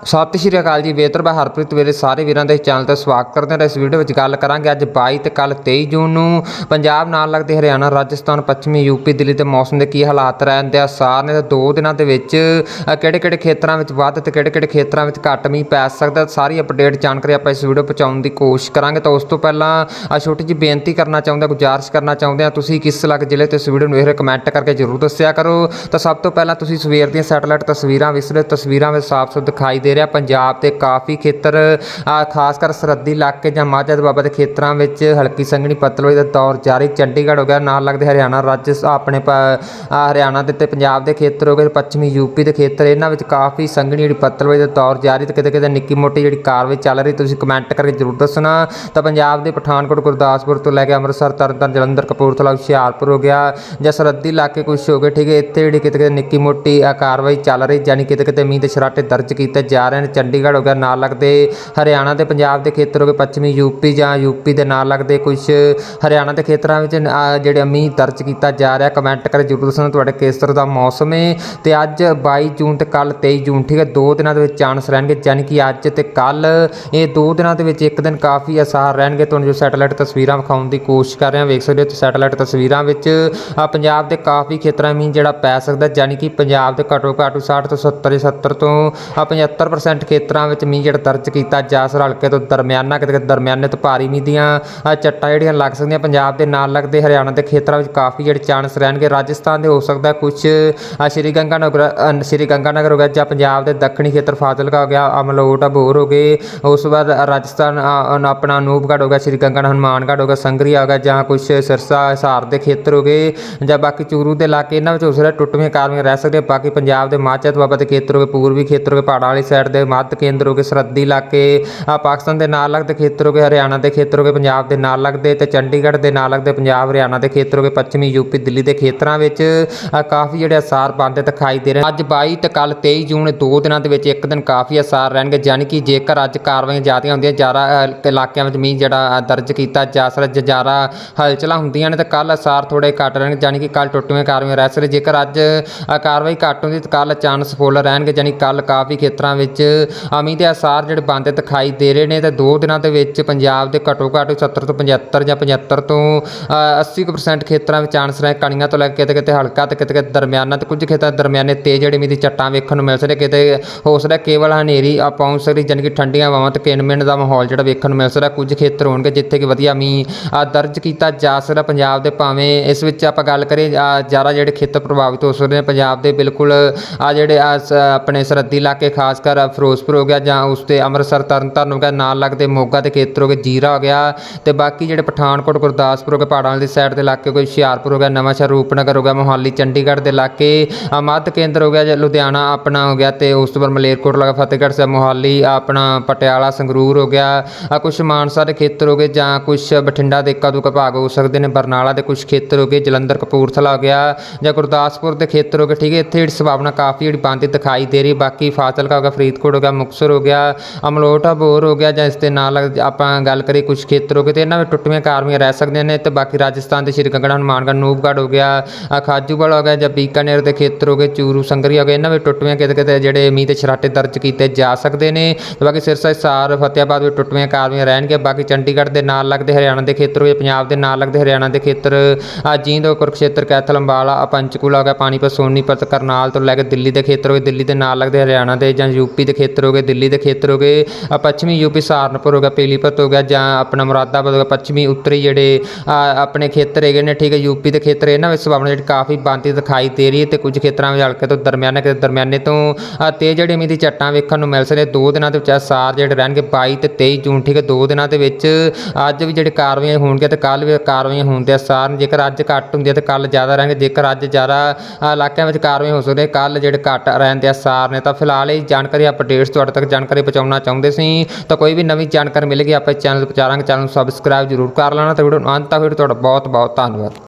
ਸਤਿ ਸ਼੍ਰੀ ਅਕਾਲ ਜੀ। ਵੇਤਰ ਬਾ ਹਰਪ੍ਰੀਤ ਵੇਲੇ ਸਾਰੇ ਵੀਰਾਂ ਦੇ ਚੈਨਲ ਤੇ ਸਵਾਗਤ ਕਰਦੇ ਹਾਂ। ਤਾਂ ਇਸ ਵੀਡੀਓ ਵਿੱਚ ਗੱਲ ਕਰਾਂਗੇ ਅੱਜ 22 ਤੇ ਕੱਲ 23 ਜੂਨ ਨੂੰ। ਪੰਜਾਬ ਨਾਲ ਲੱਗਦੇ ਹਰਿਆਣਾ, ਰਾਜਸਥਾਨ, ਪੱਛਮੀ, ਯੂਪੀ, ਦਿੱਲੀ ਤੇ ਮੌਸਮ ਦੇ ਕੀ ਹਾਲਾਤ ਰਹਿਣ ਦੇ ਆਸਾਰ ਨੇ। ਤਾਂ ਦੋ ਦਿਨਾਂ ਦੇ ਵਿੱਚ ਕਿਹੜੇ ਕਿਹੜੇ ਖੇਤਰਾਂ ਵਿੱਚ ਵੱਧ ਤੇ ਕਿਹੜੇ ਕਿਹੜੇ ਖੇਤਰਾਂ ਵਿੱਚ ਘੱਟ ਮੀਂਹ ਪੈ ਸਕਦਾ ਸਾਰੀ ਅਪਡੇਟ ਜਾਣਕਾਰੀ ਆਪਾਂ ਇਸ ਵੀਡੀਓ ਪਹੁੰਚਾਉਣ ਦੀ ਕੋਸ਼ਿਸ਼ ਕਰਾਂਗੇ। ਤਾਂ ਉਸ ਤੋਂ ਪਹਿਲਾਂ ਛੋਟੀ ਜਿਹੀ ਬੇਨਤੀ ਕਰਨਾ ਚਾਹੁੰਦਾ ਗੁਜ਼ਾਰਿਸ਼ ਕਰਨਾ ਚਾਹੁੰਦੇ ਆ ਤੁਸੀਂ ਕਿਸ ਇਲਾਕੇ ਜ਼ਿਲ੍ਹੇ ਤੇ ਇਸ ਵੀਡੀਓ ਨੂੰ ਇਹ ਕਮੈਂਟ ਕਰਕੇ ਜਰੂਰ ਦੱਸਿਆ ਕਰੋ। ਤਾਂ ਸਭ ਤੋਂ ਪਹਿਲਾਂ ਤੁਸੀਂ ਸਵੇਰ ਦੀਆਂ ਸੈਟਲਾਈਟ ਤਸਵੀਰਾਂ ਵਿਸਲੇ ਤਸਵੀਰਾਂ ਵਿੱਚ ਸਾਫ਼ ਸੁਥਰਾ ਦਿਖਾਈ ਦੇ ਰਿਹਾ ਪੰਜਾਬ ਤੇ ਕਾਫੀ ਖੇਤਰ ਖਾਸ ਕਰ ਸਰਹੱਦੀ ਇਲਾਕੇ ਜਾਂ ਮਾਝਾ ਦੁਆਬਾ ਦੇ ਖੇਤਰਾਂ ਵਿੱਚ ਹਲਕੀ ਸੰਘਣੀ ਪਤਲਵਾਈ ਦਾ ਦੌਰ ਜਾਰੀ। ਚੰਡੀਗੜ੍ਹ ਹੋ ਗਿਆ, ਨਾਲ ਲੱਗਦੇ ਹਰਿਆਣਾ ਰਾਜ, ਆਪਣੇ ਹਰਿਆਣਾ ਦੇ ਤੇ ਪੰਜਾਬ ਦੇ ਖੇਤਰ ਹੋ ਗਏ, ਪੱਛਮੀ ਯੂਪੀ ਦੇ ਖੇਤਰ, ਇਹਨਾਂ ਵਿੱਚ ਕਾਫੀ ਸੰਘਣੀ ਜਿਹੜੀ ਪਤਲਵਾਈ ਦਾ ਦੌਰ ਜਾਰੀ ਤੇ ਕਿਤੇ ਕਿਤੇ ਨਿੱਕੀ ਮੋਟੀ ਜਿਹੜੀ ਕਾਰਵਾਈ ਚੱਲ ਰਹੀ, ਤੁਸੀਂ ਕਮੈਂਟ ਕਰਕੇ ਜਰੂਰ ਦੱਸਣਾ। ਤਾਂ ਪੰਜਾਬ ਦੇ ਪਠਾਨਕੋਟ, ਗੁਰਦਾਸਪੁਰ ਤੋਂ ਲੈ ਕੇ ਅੰਮ੍ਰਿਤਸਰ ਤਰਨਤਾਰਨ ਜਲੰਧਰ, ਕਪੂਰਥਲਾ, ਹੁਸ਼ਿਆਰਪੁਰ ਹੋ ਗਿਆ, ਜਾਂ ਸਰਹੱਦੀ ਇਲਾਕੇ ਕੁਝ ਹੋ ਗਏ, ਠੀਕ ਹੈ, ਇੱਥੇ ਜਿਹੜੀ ਕਿਤੇ ਕਿਤੇ ਨਿੱਕੀ ਮੋਟੀ ਕਾਰਵਾਈ ਚੱਲ ਰਹੀ ਯਾਨੀ ਕਿਤੇ ਕਿਤੇ ਮੀਂਹ ਦੇ ਸ਼ਰਾਟੇ ਦਰਜ ਕੀਤੇ ਜਾ ਰਹੇ ਨੇ, ਚੰਡੀਗੜ੍ਹ ਹੋ ਗਿਆ, ਨਾਲ ਲੱਗਦੇ ਹਰਿਆਣਾ ਤੇ ਪੰਜਾਬ ਦੇ ਖੇਤਰ ਹੋ ਗਏ, ਪੱਛਮੀ ਯੂਪੀ ਜਾਂ ਯੂਪੀ ਦੇ ਨਾਲ ਲੱਗਦੇ ਕੁਝ ਹਰਿਆਣਾ ਦੇ ਖੇਤਰਾਂ ਵਿੱਚ ਜਿਹੜੇ ਮੀਂਹ ਦਰਜ ਕੀਤਾ ਜਾ ਰਿਹਾ, ਕਮੈਂਟ ਕਰੇ ਜਰੂਰ ਦੱਸਣਾ ਤੁਹਾਡੇ ਕਿਸ ਦਾ ਮੌਸਮ ਹੈ ਤੇ ਅੱਜ 22 ਜੂਨ ਤੇ ਕੱਲ 23 ਜੂਨ, ਠੀਕ ਹੈ, ਦੋ ਦਿਨਾਂ ਦੇ ਵਿੱਚ ਚਾਂਸ ਰਹਿਣਗੇ ਯਾਨੀ ਕਿ ਅੱਜ ਤੇ ਕੱਲ ਇਹ ਦੋ ਦਿਨਾਂ ਦੇ ਵਿੱਚ ਇੱਕ ਦਿਨ ਕਾਫੀ ਅਸਹਾਰ ਰਹਿਣਗੇ। ਤੁਹਾਨੂੰ ਜੋ ਸੈਟੇਲਾਈਟ ਤਸਵੀਰਾਂ ਵਿਖਾਉਣ ਦੀ ਕੋਸ਼ਿਸ਼ ਕਰ ਰਹੇ ਹਾਂ ਵੇਖ ਸਕਦੇ ਹੋ ਸੈਟੇਲਾਈਟ ਤਸਵੀਰਾਂ ਵਿੱਚ ਪੰਜਾਬ ਦੇ ਕਾਫੀ ਖੇਤਰਾਂ ਮੀਂਹ ਜਿਹੜਾ ਪੈ ਸਕਦਾ ਯਾਨੀ ਕਿ ਪੰਜਾਬ ਦੇ ਘੱਟੋ ਘੱਟ 60 ਤੋਂ 70 70 ਤੋਂ 75 70% ਖੇਤਰਾਂ ਵਿੱਚ ਮੀਂਹ ਜਿਹੜਾ ਦਰਜ ਕੀਤਾ ਜਾ ਸਕਦਾ, ਹਲਕੇ ਤੋਂ ਦਰਮਿਆਨਾ, ਕਿਤੇ ਦਰਮਿਆਨੇ ਤੋਂ ਭਾਰੀ ਮੀਂਹ ਦੀਆਂ ਚੱਟਾਂ ਜਿਹੜੀਆਂ ਲੱਗ ਸਕਦੀਆਂ। ਪੰਜਾਬ ਦੇ ਨਾਲ ਲੱਗਦੇ ਹਰਿਆਣਾ ਦੇ ਖੇਤਰਾਂ ਵਿੱਚ ਕਾਫੀ ਜਿਹੜੇ ਚਾਂਸ ਰਹਿਣਗੇ। ਰਾਜਸਥਾਨ ਦੇ ਹੋ ਸਕਦਾ ਕੁਝ ਸ਼੍ਰੀ ਗੰਗਾ ਨਗਰ ਸ਼੍ਰੀ ਗੰਗਾ ਨਗਰ ਹੋ ਗਿਆ ਜਾਂ ਪੰਜਾਬ ਦੇ ਦੱਖਣੀ ਖੇਤਰ ਫਾਜ਼ਿਲਕਾ ਹੋ ਗਿਆ, ਅਮਲੋਟ ਅਬੋਰ ਹੋ ਗਏ। ਉਸ ਤੋਂ ਬਾਅਦ ਰਾਜਸਥਾਨ ਆਪਣਾ ਅਨੂਪਗੜ ਹੋ ਗਿਆ, ਸ਼੍ਰੀ ਗੰਗਾ ਹਨੂਮਾਨਗੜ ਹੋ ਗਿਆ, ਸੰਗਰੀਆ ਹੋ ਗਿਆ, ਜਾਂ ਕੁਝ ਸਿਰਸਾ, ਹਿਸਾਰ ਦੇ ਖੇਤਰ ਹੋ ਗਏ, ਜਾਂ ਬਾਕੀ ਚੂਰੂ ਦੇ ਇਲਾਕੇ, ਇਹਨਾਂ ਵਿੱਚ ਉਸ ਵੇਲੇ ਟੁੱਟਵੇਂ ਕਾਰਨ ਰਹਿ ਸਕਦੇ ਬਾਕੀ ਪੰਜਾਬ ਦੇ ਮਾਝਾ ਦੁਆਬਾ ਦੇ ਖੇਤਰ ਹੋ ਗਏ, ਪੂਰਬੀ ਖੇਤਰ ਹੋ ਗਏ, ਪਹਾੜਾਂ ਵਾਲੀ ਸਾਈਡ ਦੇ ਮੱਧ ਕੇਂਦਰ ਹੋ ਗਏ ਸਰਹੱਦੀ ਇਲਾਕੇ ਪਾਕਿਸਤਾਨ ਦੇ ਨਾਲ ਲੱਗਦੇ ਖੇਤਰ ਹੋ ਗਏ ਹਰਿਆਣਾ ਦੇ ਖੇਤਰ ਹੋ ਗਏ ਪੰਜਾਬ ਦੇ ਨਾਲ ਲੱਗਦੇ ਤੇ ਚੰਡੀਗੜ੍ਹ ਦੇ ਨਾਲ ਲੱਗਦੇ ਪੰਜਾਬ, ਹਰਿਆਣਾ ਦੇ ਖੇਤਰ ਹੋ ਗਏ ਪੱਛਮੀ ਯੂਪੀ ਦਿੱਲੀ ਦੇ ਖੇਤਰਾਂ ਵਿੱਚ ਕਾਫੀ ਜਿਹੜੇ ਅਸਾਰ ਬਣਦੇ ਦਿਖਾਈ ਦੇ ਰਹੇ ਅੱਜ 22 ਤੇ ਕੱਲ 23 ਜੂਨ ਦੋ ਦਿਨਾਂ ਦੇ ਵਿੱਚ ਇੱਕ ਦਿਨ ਕਾਫੀ ਅਸਾਰ ਰਹਿਣਗੇ ਯਾਨੀ ਕਿ ਜੇਕਰ ਅੱਜ ਕਾਰਵਾਈਆਂ ਜ਼ਿਆਦੀਆਂ ਹੁੰਦੀਆਂ, ਜ਼ਿਆਦਾ ਇਲਾਕਿਆਂ ਵਿੱਚ ਮੀਂਹ ਜਿਹੜਾ ਦਰਜ ਕੀਤਾ ਜਾ ਸਕਦਾ, ਜਾਂ, ਜ਼ਿਆਦਾ ਹਲਚਲਾਂ ਹੁੰਦੀਆਂ ਨੇ ਤਾਂ ਕੱਲ ਅਸਾਰ ਥੋੜੇ ਘੱਟ ਰਹਿਣਗੇ ਯਾਨੀ ਕਿ ਕੱਲ ਟੁੱਟਵੀਆਂ ਕਾਰਵਾਈਆਂ ਰਹਿ ਸਕਦੀਆਂ ਜੇਕਰ ਅੱਜ ਕਾਰਵਾਈ ਘੱਟ ਹੁੰਦੀ ਤਾਂ ਕੱਲ ਚਾਂਸ ਫੁੱਲ ਰਹਿਣਗੇ ਯਾਨੀ ਕੱਲ ਕਾਫੀ ਖੇਤਰਾਂ ਵਿੱਚ ਵਿੱਚ ਅਮੀ ਦੇ ਅਸਾਰ ਜਿਹੜੇ ਬੰਦ ਦਿਖਾਈ ਦੇ ਰਹੇ ਨੇ ਤੇ ਦੋ ਦਿਨਾਂ ਦੇ ਵਿੱਚ ਪੰਜਾਬ ਦੇ ਘੱਟੋ ਘੱਟ 70 ਤੋਂ 75 ਜਾਂ 75 ਤੋਂ ਅ, 80% ਖੇਤਰਾਂ ਵਿੱਚ ਚਾਂਸ ਰਹੇ। ਕਣੀਆਂ ਤੋਂ ਲੈ ਕੇ ਕਿਤੇ ਕਿਤੇ ਹਲਕਾ ਤੇ ਕਿਤੇ ਕਿਤੇ ਦਰਮਿਆਨਾ ਤੇ ਕੁਝ ਖੇਤਰਾਂ ਦਰਮਿਆਨੇ ਤੇਜ਼ ਜਿਹੜੀ ਮੀਂਹ ਦੀ ਚੱਟਾਂ ਵੇਖਣ ਨੂੰ ਮਿਲ ਸਕਦੇ ਕਿਤੇ ਹੋ ਸਕਦਾ ਕੇਵਲ ਹਨੇਰੀ ਆ ਪਹੁੰਚ ਸਕਦੀ ਯਾਨੀ ਕਿ ਠੰਡੀਆਂ ਹਵਾਵਾਂ ਤੇ ਕਿਨਮਿਨ ਦਾ ਮਾਹੌਲ ਜਿਹੜਾ ਵੇਖਣ ਨੂੰ ਮਿਲ ਸਕਦਾ। ਕੁਝ ਖੇਤਰ ਹੋਣਗੇ ਜਿੱਥੇ ਕਿ ਵਧੀਆ ਮੀਂਹ ਆ, ਦਰਜ ਕੀਤਾ ਜਾ ਸਕਦਾ। ਪੰਜਾਬ ਦੇ ਭਾਵੇਂ ਇਸ ਵਿੱਚ ਆਪਾਂ ਗੱਲ ਕਰੀਏ ਜ਼ਿਆਦਾ ਜਿਹੜੇ ਖੇਤਰ ਪ੍ਰਭਾਵਿਤ ਹੋ ਸਕਦੇ ਨੇ ਪੰਜਾਬ ਦੇ ਬਿਲਕੁਲ ਆ ਜਿਹੜੇ ਆ ਆਪਣੇ ਸਰਹੱਦੀ ਇਲਾਕੇ ਖਾਸ ਕਰ ਫਿਰੋਜ਼ਪੁਰ ਹੋ ਗਿਆ ਜਾਂ ਉਸ ਤੇ ਅੰਮ੍ਰਿਤਸਰ ਤਰਨਤਾਰਨ ਹੋ ਗਿਆ, ਨਾਲ ਲੱਗਦੇ ਮੋਗਾ ਦੇ ਖੇਤਰ ਹੋ ਗਏ, ਜੀਰਾ ਹੋ ਗਿਆ ਤੇ ਬਾਕੀ ਜਿਹੜੇ ਪਠਾਨਕੋਟ, ਗੁਰਦਾਸਪੁਰ ਹੋ ਗਏ, ਪਹਾੜਾਂ ਵਾਲੀ ਸਾਈਡ ਦੇ ਇਲਾਕੇ ਕੋਈ ਹੁਸ਼ਿਆਰਪੁਰ ਹੋ ਗਿਆ, ਨਵਾਂਸ਼ਹਿਰ, ਰੂਪਨਗਰ ਹੋ ਗਿਆ, ਮੋਹਾਲੀ, ਚੰਡੀਗੜ੍ਹ ਦੇ ਇਲਾਕੇ ਮੱਧ ਕੇਂਦਰ ਹੋ ਗਿਆ ਜਾਂ ਲੁਧਿਆਣਾ ਆਪਣਾ ਹੋ ਗਿਆ ਤੇ ਉਸ ਤੋਂ ਬਾਅਦ ਮਲੇਰਕੋਟਲਾ, ਫਤਿਹਗੜ੍ਹ ਸਾਹਿਬ, ਮੋਹਾਲੀ, ਆਪਣਾ ਪਟਿਆਲਾ, ਸੰਗਰੂਰ ਹੋ ਗਿਆ। ਆ ਕੁਝ ਮਾਨਸਾ ਦੇ ਖੇਤਰ ਹੋ ਗਏ ਜਾਂ ਕੁਝ ਬਠਿੰਡਾ ਦੇ ਇੱਕਾ ਦੁੱਕਾ ਭਾਗ ਹੋ ਸਕਦੇ ਨੇ, ਬਰਨਾਲਾ ਦੇ ਕੁਝ ਖੇਤਰ ਹੋ ਗਏ, ਜਲੰਧਰ, ਕਪੂਰਥਲਾ ਹੋ ਗਿਆ ਜਾਂ ਗੁਰਦਾਸਪੁਰ ਦੇ ਖੇਤਰ ਹੋ ਗਏ, ਠੀਕ ਹੈ, ਇੱਥੇ ਜਿਹੜੀ ਸੰਭਾਵਨਾ ਕਾਫੀ ਜਿਹੜੀ ਬਣਦੀ ਦਿਖਾਈ ਦੇ ਰਹੀ ਬਾਕੀ ਫਾਜ਼ਿਲਕਾ ਹੋ ਗਿਆ ਫਰੀਦਕੋਟ ਹੋ ਗਿਆ, ਮੁਕਤਸਰ ਹੋ ਗਿਆ, ਅਮਲੋਟ ਅਬੋਹਰ ਹੋ ਗਿਆ ਜਾਂ ਇਸ ਦੇ ਨਾਲ ਲੱਗ- ਆਪਾਂ ਗੱਲ ਕਰੀਏ ਕੁਝ ਖੇਤਰ ਹੋ ਗਏ ਤੇ ਇਹਨਾਂ ਵਿੱਚ ਟੁੱਟਵੀਆਂ ਕਾਰਵਾਈਆਂ ਰਹਿ ਸਕਦੀਆਂ ਨੇ ਤੇ ਬਾਕੀ ਰਾਜਸਥਾਨ ਦੇ ਸ਼੍ਰੀ ਗੰਗੜਾ ਹਨੂਮਾਨਗੜ੍ਹ, ਨੂਪਗੜ੍ਹ ਹੋ ਗਿਆ ਆ ਹੋ ਗਿਆ ਜਾਂ ਬੀਕਾਨੇਰ ਦੇ ਖੇਤਰ ਹੋ ਗਏ, ਚੂਰੂ ਸੰਗਰੀ ਹੋ ਗਏ, ਇਹਨਾਂ ਵਿੱਚ ਟੁੱਟਵੀਆਂ ਕਿਤੇ ਕਿਤੇ ਜਿਹੜੇ ਮੀਂਹ ਦੇ ਛਰਾਟੇ ਦਰਜ ਕੀਤੇ ਜਾ ਸਕਦੇ ਨੇ ਬਾਕੀ ਸਿਰਸਾ ਸਾਰ ਫਤਿਆਬਾਦ ਵਿੱਚ ਟੁੱਟਵੀਆਂ ਕਾਰਵਾਈਆਂ ਰਹਿਣਗੀਆਂ, ਬਾਕੀ ਚੰਡੀਗੜ੍ਹ ਦੇ ਨਾਲ ਲੱਗਦੇ ਹਰਿਆਣਾ ਦੇ ਖੇਤਰ ਹੋਏ ਪੰਜਾਬ ਦੇ ਨਾਲ ਲੱਗਦੇ ਹਰਿਆਣਾ ਦੇ ਖੇਤਰ ਆ ਜੀਂਦ ਕੁਰਕਸ਼ੇਤਰ, ਕੈਥਲ, ਅੰਬਾਲਾ ਆ ਪੰਚਕੂਲਾ ਹੋ ਗਿਆ, ਪਾਣੀਪਤ, ਸੋਨੀਪਤ, ਕਰਨਾਲ ਤੋਂ ਲੈ ਕੇ ਦਿੱਲੀ ਦੇ ਖੇਤਰ ਹੋ ਦਿੱਲੀ ਦੇ ਨਾਲ ਲੱਗਦੇ ਹਰਿਆਣਾ ਦੇ ਜਾਂ ਯੂ ਯੂਪੀ ਦੇ ਖੇਤਰ ਹੋ ਗਏ ਦਿੱਲੀ ਦੇ ਖੇਤਰ ਹੋ ਗਏ ਪੱਛਮੀ ਯੂਪੀ ਸਹਾਰਨਪੁਰ ਹੋ ਗਿਆ ਪੀਲੀਪਤ ਹੋ ਗਿਆ ਜਾਂ ਆਪਣਾ ਮੁਰਾਦਾਬਾਦ ਹੋ ਗਿਆ ਪੱਛਮੀ ਉੱਤਰੀ ਜਿਹੜੇ ਆਪਣੇ ਖੇਤਰ ਹੈਗੇ ਨੇ ਠੀਕ ਹੈ ਯੂਪੀ ਦੇ ਖੇਤਰ ਇਹਨਾਂ ਵਿੱਚ ਸੰਭਾਵਨਾ ਜਿਹੜੀ ਕਾਫੀ ਬਣਦੀ ਦਿਖਾਈ ਦੇ ਰਹੀ ਹੈ ਤੇ ਕੁਝ ਖੇਤਰਾਂ ਵਿੱਚ ਹਲਕੇ ਤੋਂ ਦਰਮਿਆਨੇ ਕਿਤੇ ਦਰਮਿਆਨੇ ਤੋਂ ਆ, ਤੇਜ਼ ਜਿਹੜੇ ਮੀਂਹ ਦੀ ਝੱਟਾਂ ਵੇਖਣ ਨੂੰ ਮਿਲ ਸਕਦੇ ਦੋ ਦਿਨਾਂ ਦੇ ਵਿੱਚ ਅਸਾਰ ਜਿਹੜੇ ਰਹਿਣਗੇ 22 ਤੇ 23 ਜੂਨ ਠੀਕ ਹੈ ਦੋ ਦਿਨਾਂ ਦੇ ਵਿੱਚ ਅੱਜ ਵੀ ਜਿਹੜੇ ਕਾਰਵਾਈਆਂ ਹੋਣਗੀਆਂ ਤੇ ਕੱਲ ਵੀ ਕਾਰਵਾਈਆਂ ਹੋਣ ਦੇ ਆਸਾਰ ਜੇਕਰ ਅੱਜ ਘੱਟ ਹੁੰਦੀ ਹੈ ਤੇ ਕੱਲ ਜ਼ਿਆਦਾ ਰਹਿਣਗੇ ਜੇਕਰ ਅੱਜ ਜ਼ਿਆਦਾ ਇਲਾਕਿਆਂ ਵਿੱਚ ਕਾਰਵਾਈ ਹੋ ਸਕਦੀ ਹੈ ਕੱਲ ਜਿਹੜੇ ਘੱਟ ਰਹਿਣ ਦੇ ਆਸਾਰ ਨੇ ਤਾਂ ਫਿਲਹਾਲ ਇਹ ਜਾਣਕਾਰੀ ਅਪਡੇਟਸ ਤੁਹਾਡੇ ਤੱਕ ਜਾਣਕਾਰੀ ਪਹੁੰਚਾਉਣਾ ਚਾਹੁੰਦੇ ਸੀ, ਤਾਂ ਕੋਈ ਵੀ ਨਵੀਂ ਜਾਣਕਾਰੀ ਮਿਲੇਗੀ, ਆਪਾਂ ਚੈਨਲ ਪਹੁੰਚਾਵਾਂਗੇ ਚੈਨਲ ਨੂੰ ਸਬਸਕ੍ਰਾਈਬ ਜ਼ਰੂਰ ਕਰ ਲੈਣਾ ਤੇ ਵੀਡੀਓ ਨੂੰ ਅੰਤ ਤੱਕ ਵੀਡੀਓ ਤੁਹਾਡਾ ਬਹੁਤ ਬਹੁਤ ਧੰਨਵਾਦ।